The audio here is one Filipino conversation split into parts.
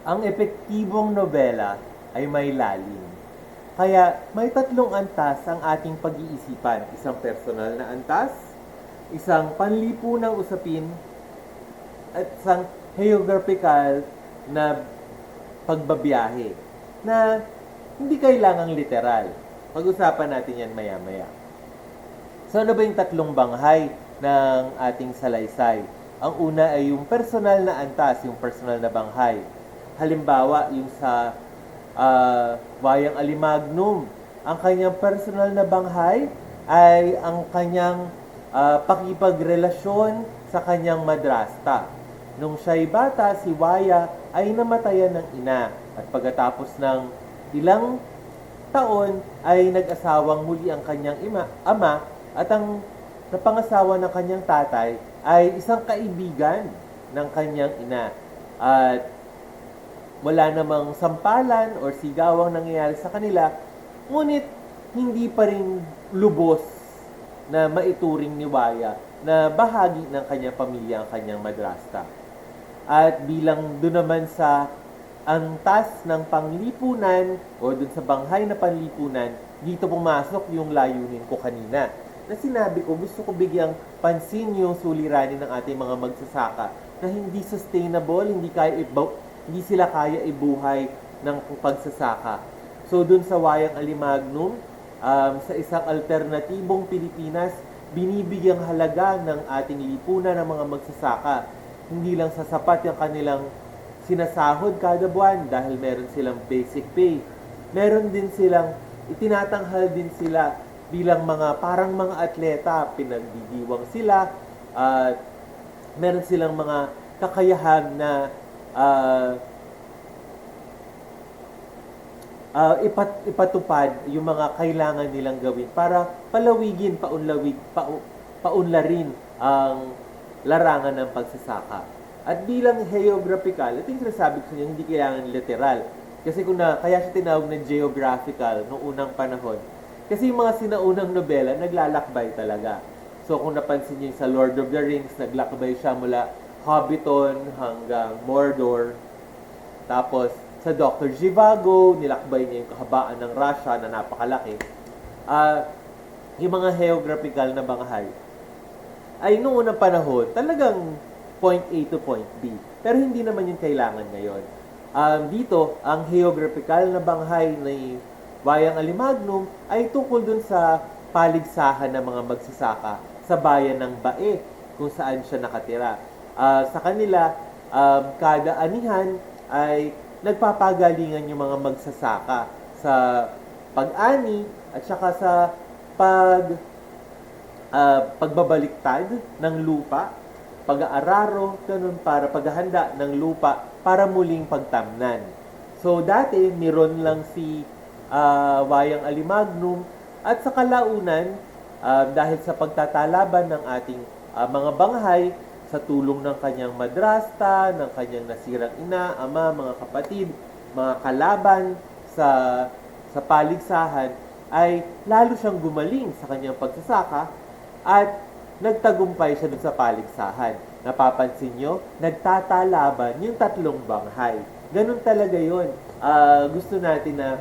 Ang epektibong nobela ay may lalim. Kaya may tatlong antas ang ating pag-iisipan. Isang personal na antas, isang panlipunang usapin, at isang geographical na pagbabiyahe na hindi kailangang literal. Pag-usapan natin yan maya-maya. So ano ba yung tatlong banghay ng ating salaysay? Ang una ay yung personal na antas, yung personal na banghay. Halimbawa, yung sa ah, Wayang Alimagnum. Ang kanyang personal na banghay ay ang kanyang ah, pakipagrelasyon sa kanyang madrasta. Nung siya'y bata, si Waya ay namatayan ng ina. At pagkatapos ng ilang taon ay nag-asawang muli ang kanyang ima, ama at ang napangasawa ng kanyang tatay ay isang kaibigan ng kanyang ina. At wala namang sampalan or sigawang nangyayari sa kanila, ngunit hindi pa rin lubos na maituring ni Waya na bahagi ng kanyang pamilya ang kanyang madrasta. At bilang doon naman sa antas ng panglipunan o doon sa banghay na panlipunan, dito pumasok yung layunin ko kanina. Na sinabi ko, gusto ko bigyang pansin yung suliranin ng ating mga magsasaka na hindi sustainable, hindi kaya hindi sila kaya ibuhay ng pagsasaka. So doon sa Wayang Alimagnum, um, sa isang alternatibong Pilipinas, binibigyang halaga ng ating lipunan ng mga magsasaka. Hindi lang sa sapat yung kanilang sinasahod kada buwan dahil meron silang basic pay. Meron din silang, itinatanghal din sila bilang mga parang mga atleta, pinagdidiwang sila, at meron silang mga kakayahan na ah, ah, ipat, ipatupad yung mga kailangan nilang gawin para palawigin, paunlawig, pau, paunlarin ang larangan ng pagsasaka. At bilang geographical, ito yung sinasabi ko hindi kailangan literal. Kasi kung na, kaya siya tinawag na geographical noong unang panahon. Kasi yung mga sinaunang nobela, naglalakbay talaga. So kung napansin niyo sa Lord of the Rings, naglakbay siya mula Hobbiton hanggang Mordor. Tapos sa Dr. Zhivago, nilakbay niya yung kahabaan ng Russia na napakalaki. Ah, yung mga geographical na banghay, ay noong unang panahon, talagang point A to point B. Pero hindi naman yung kailangan ngayon. Um, dito, ang geographical na banghay ni Bayang Alimagnum ay tungkol dun sa paligsahan ng mga magsasaka sa bayan ng Bae, kung saan siya nakatira. Ah, sa kanila, um, kada anihan ay nagpapagalingan yung mga magsasaka sa pag-ani at saka sa pag ah, pagbabaliktad ng lupa, pag-aararo, ganun para paghahanda ng lupa para muling pagtamnan. So dati, meron lang si ah, Wayang Alimagnum at sa kalaunan, ah, dahil sa pagtatalaban ng ating ah, mga banghay, sa tulong ng kanyang madrasta, ng kanyang nasirang ina, ama, mga kapatid, mga kalaban sa sa paligsahan, ay lalo siyang gumaling sa kanyang pagsasaka at nagtagumpay siya dun sa paligsahan. Napapansin nyo, nagtatalaban yung tatlong banghay. Ganun talaga yon. Ah, gusto natin na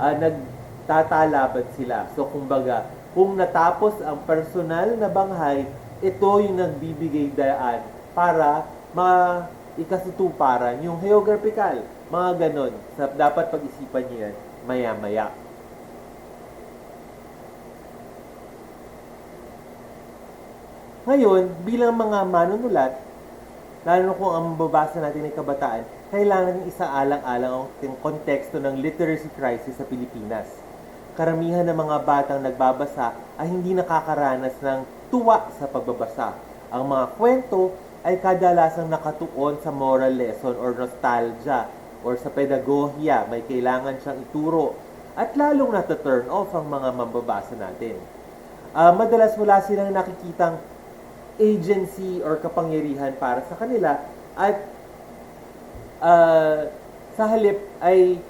ah, nagtatalaban sila. So, kumbaga, kung natapos ang personal na banghay, ito yung nagbibigay daan para ma ikasutuparan yung geographical. Mga ganon. Sa, dapat pag-isipan nyo yan maya-maya. Ngayon, bilang mga manunulat, lalo kung ang babasa natin ng kabataan, kailangan isaalang-alang ang konteksto ng literacy crisis sa Pilipinas. Karamihan ng mga batang nagbabasa ay hindi nakakaranas ng tuwa sa pagbabasa. Ang mga kwento ay kadalasang nakatuon sa moral lesson or nostalgia or sa pedagohiya, may kailangan siyang ituro at lalong nata-turn off ang mga mambabasa natin. Ah, madalas wala silang nakikitang agency or kapangyarihan para sa kanila at ah, sa halip ay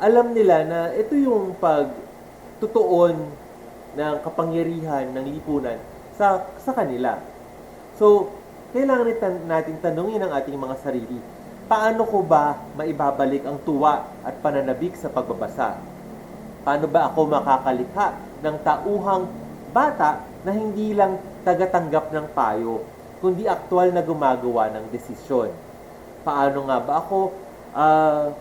alam nila na ito yung pagtutuon ng kapangyarihan ng lipunan sa sa kanila. So, kailangan nitan- natin tanungin ang ating mga sarili. paano ko ba maibabalik ang tuwa at pananabik sa pagbabasa? Paano ba ako makakalikha ng tauhang bata na hindi lang tagatanggap ng payo, kundi aktual na gumagawa ng desisyon? Paano nga ba ako ah,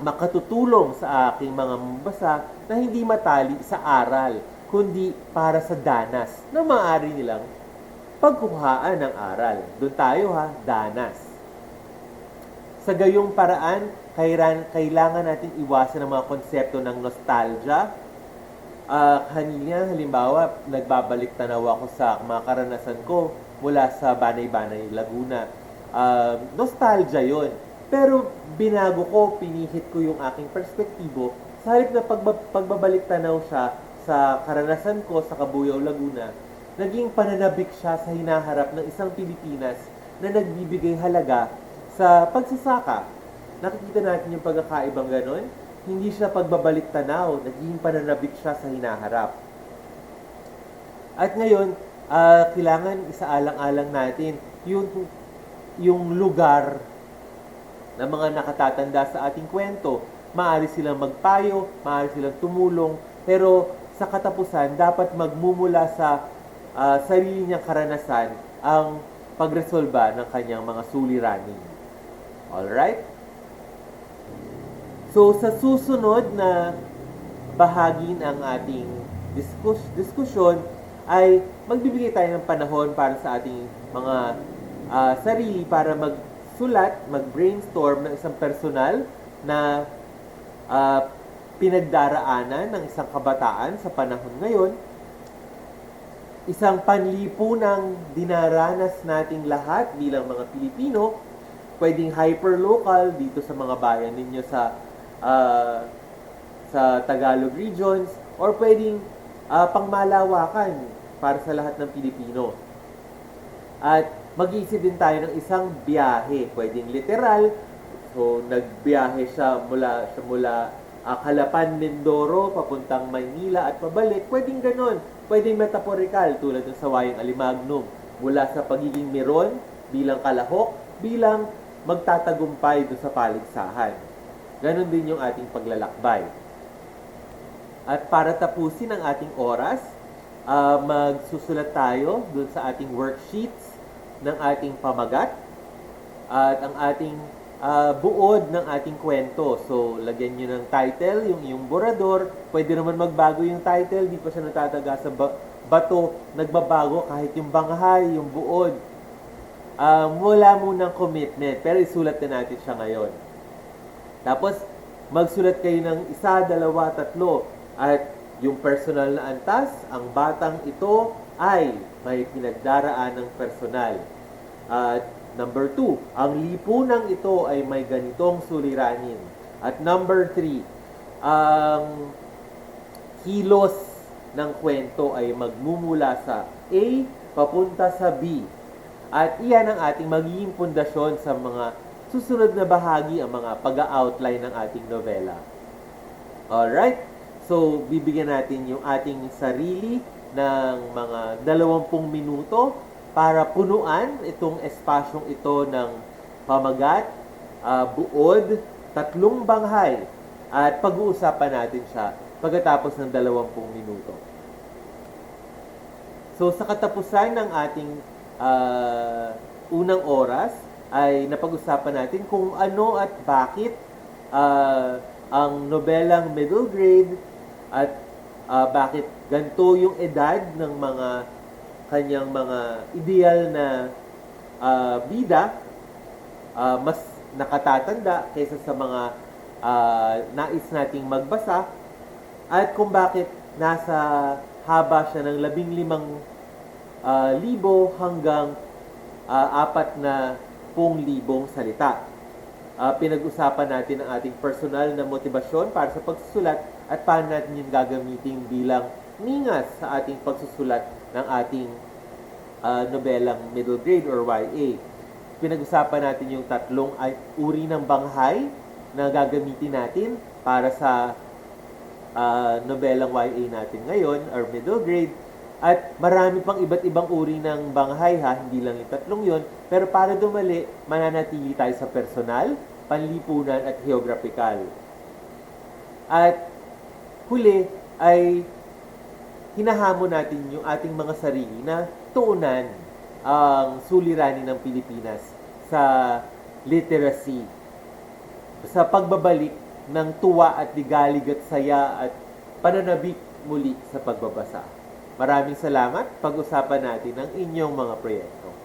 makatutulong sa aking mga mabasa na hindi matali sa aral, kundi para sa danas na maaari nilang pagkuhaan ng aral. Doon tayo ha, danas. Sa gayong paraan, kailangan natin iwasan ang mga konsepto ng nostalgia. Ah, kanina, halimbawa, nagbabalik tanaw ako sa mga karanasan ko mula sa Banay-Banay, Laguna. Ah, nostalgia yon Pero binago ko, pinihit ko yung aking perspektibo sa halip na pagba- pagbabalik tanaw siya sa karanasan ko sa Cabuyao, Laguna, naging pananabik siya sa hinaharap ng isang Pilipinas na nagbibigay halaga sa pagsasaka. Nakikita natin yung pagkakaibang ganon. Hindi siya pagbabalik tanaw, naging pananabik siya sa hinaharap. At ngayon, ah, kailangan isaalang-alang natin yung, yung lugar ng mga nakatatanda sa ating kwento. Maaari silang magpayo, maaari silang tumulong, pero sa katapusan, dapat magmumula sa ah, sarili niyang karanasan ang pagresolba ng kanyang mga suliranin. Alright? So, sa susunod na bahagi ng ating diskus diskusyon ay magbibigay tayo ng panahon para sa ating mga ah, sarili para magsulat, mag-brainstorm ng isang personal na ah, pinagdaraanan ng isang kabataan sa panahon ngayon. Isang panlipunang dinaranas nating lahat bilang mga Pilipino, pwedeng hyperlocal dito sa mga bayan ninyo sa ah, sa Tagalog regions or pwedeng ah, pangmalawakan para sa lahat ng Pilipino. At mag-iisip din tayo ng isang biyahe, pwedeng literal. So nagbiyahe siya mula siya mula ah, Calapan, Mindoro papuntang Maynila at pabalik. Pwedeng ganon. Pwedeng metaphorical tulad ng sa Wayang Alimagnum mula sa pagiging meron bilang kalahok bilang magtatagumpay doon sa paligsahan. Ganon din yung ating paglalakbay. At para tapusin ang ating oras, ah, magsusulat tayo dun sa ating worksheets ng ating pamagat at ang ating ah, buod ng ating kwento. So, lagyan nyo ng title, yung yung borador. Pwede naman magbago yung title, di pa siya natataga sa ba- bato. Nagbabago kahit yung banghay, yung buod. Um, wala munang commitment, pero isulat na natin siya ngayon. Tapos, magsulat kayo ng isa, dalawa, tatlo. At yung personal na antas, ang batang ito ay may pinagdaraan ng personal. At number two, ang lipunang ito ay may ganitong suliranin. At number three, ang kilos ng kwento ay magmumula sa A papunta sa B. At iyan ang ating magiging pundasyon sa mga susunod na bahagi, ang mga pag-outline ng ating novela. Alright? So, bibigyan natin yung ating sarili ng mga 20 minuto para punuan itong espasyong ito ng pamagat, ah, buod, tatlong banghay, at pag-uusapan natin siya pagkatapos ng 20 minuto. So sa katapusan ng ating ah, unang oras ay napag-usapan natin kung ano at bakit ah, ang nobelang middle grade at ah, bakit ganito yung edad ng mga kanyang mga ideal na ah, bida ah, mas nakatatanda kaysa sa mga ah, nais nating magbasa at kung bakit nasa haba siya ng labing limang ah, libo hanggang ah, apat na pung libong salita. Ah, pinag-usapan natin ang ating personal na motibasyon para sa pagsusulat at paano natin yung gagamitin bilang ningas sa ating pagsusulat ng ating ah, nobelang middle grade or YA. Pinag-usapan natin yung tatlong uri ng banghay na gagamitin natin para sa ah, nobelang YA natin ngayon or middle grade. At marami pang iba't ibang uri ng banghay ha, hindi lang yung tatlong yon. Pero para dumali, mananatili tayo sa personal, panlipunan at geographical. At huli ay hinahamon natin yung ating mga sarili na tuunan ang suliranin ng Pilipinas sa literacy, sa pagbabalik ng tuwa at ligalig at saya at pananabik muli sa pagbabasa. Maraming salamat. Pag-usapan natin ang inyong mga proyekto.